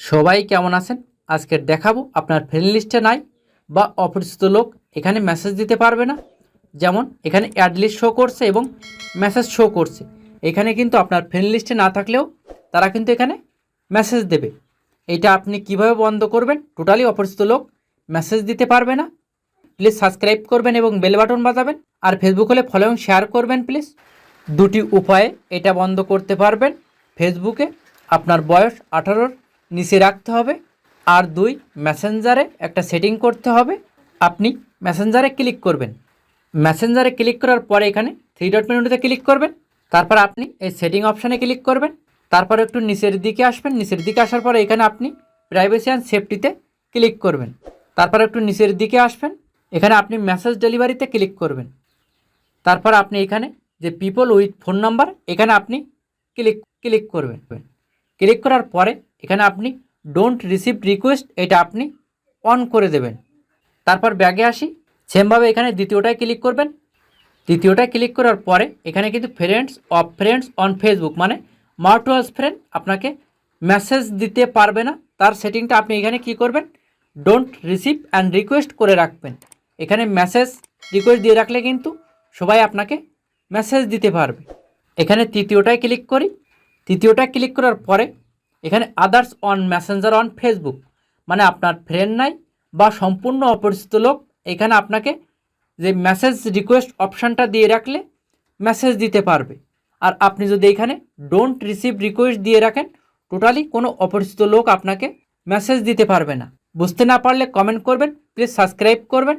সবাই কেমন আছেন? আজকে দেখাবো আপনার ফ্রেন্ড লিস্টে নাই বা অপরিচিত লোক এখানে মেসেজ দিতে পারবে না। যেমন এখানে অ্যাড লিস্ট শো করছে এবং মেসেজ শো করছে। এখানে কিন্তু আপনার ফ্রেন্ড লিস্টে না থাকলেও তারা কিন্তু এখানে মেসেজ দেবে। এটা আপনি কীভাবে বন্ধ করবেন? টোটালি অপরিচিত লোক মেসেজ দিতে পারবে না। প্লিজ সাবস্ক্রাইব করবেন এবং বেল বাটন বাজাবেন। আর ফেসবুক হলে ফলো এবং শেয়ার করবেন প্লিজ দুটি উপায়ে এটা বন্ধ করতে পারবেন। ফেসবুকে আপনার বয়স আঠারোর নিচে রাখতে হবে। আর দুই মেসেঞ্জারে একটা সেটিং করতে হবে। আপনি মেসেঞ্জারে ক্লিক করবেন। মেসেঞ্জারে ক্লিক করার পরে এখানে থ্রি ডট মেনুতে ক্লিক করবেন। তারপর আপনি এই সেটিং অপশানে ক্লিক করবেন। তারপর একটু নিচের দিকে আসবেন। নিচের দিকে আসার পরে এখানে আপনি প্রাইভেসি অ্যান্ড সেফটিতে ক্লিক করবেন। তারপর একটু নিচের দিকে আসবেন। এখানে আপনি মেসেজ ডেলিভারিতে ক্লিক করবেন। তারপর আপনি এখানে যে পিপল উইথ ফোন নাম্বার এখানে আপনি ক্লিক ক্লিক করবেন। ক্লিক করার পরে এখানে আপনি ডোন্ট রিসিভ রিকোয়েস্ট এটা আপনি অন করে দেবেন। তারপর ব্যাগে আসি, সেমভাবে এখানে দ্বিতীয়টায় ক্লিক করবেন। দ্বিতীয়টায় ক্লিক করার পরে এখানে কিন্তু friends of friends on Facebook মানে মার্টুয়াস ফ্রেন্ড আপনাকে মেসেজ দিতে পারবে না। তার সেটিংটা আপনি এখানে কি করবেন? ডোন্ট রিসিভ অ্যান্ড রিকোয়েস্ট করে রাখবেন। এখানে মেসেজ রিকোয়েস্ট দিয়ে রাখলে কিন্তু সবাই আপনাকে মেসেজ দিতে পারবে। এখানে তৃতীয়টায় ক্লিক করি তৃতীয়টায় ক্লিক করার পরে এখানে others on Messenger on Facebook মানে আপনার ফ্রেন্ড নাই বা সম্পূর্ণ অপরিচিত লোক, এখানে আপনাকে যে মেসেজ রিকোয়েস্ট অপশানটা দিয়ে রাখলে মেসেজ দিতে পারবে। আর আপনি যদি এখানে ডোন্ট রিসিভ রিকোয়েস্ট দিয়ে রাখেন টোটালি কোনো অপরিচিত লোক আপনাকে মেসেজ দিতে পারবে না। বুঝতে না পারলে কমেন্ট করবেন প্লিজ সাবস্ক্রাইব করবেন।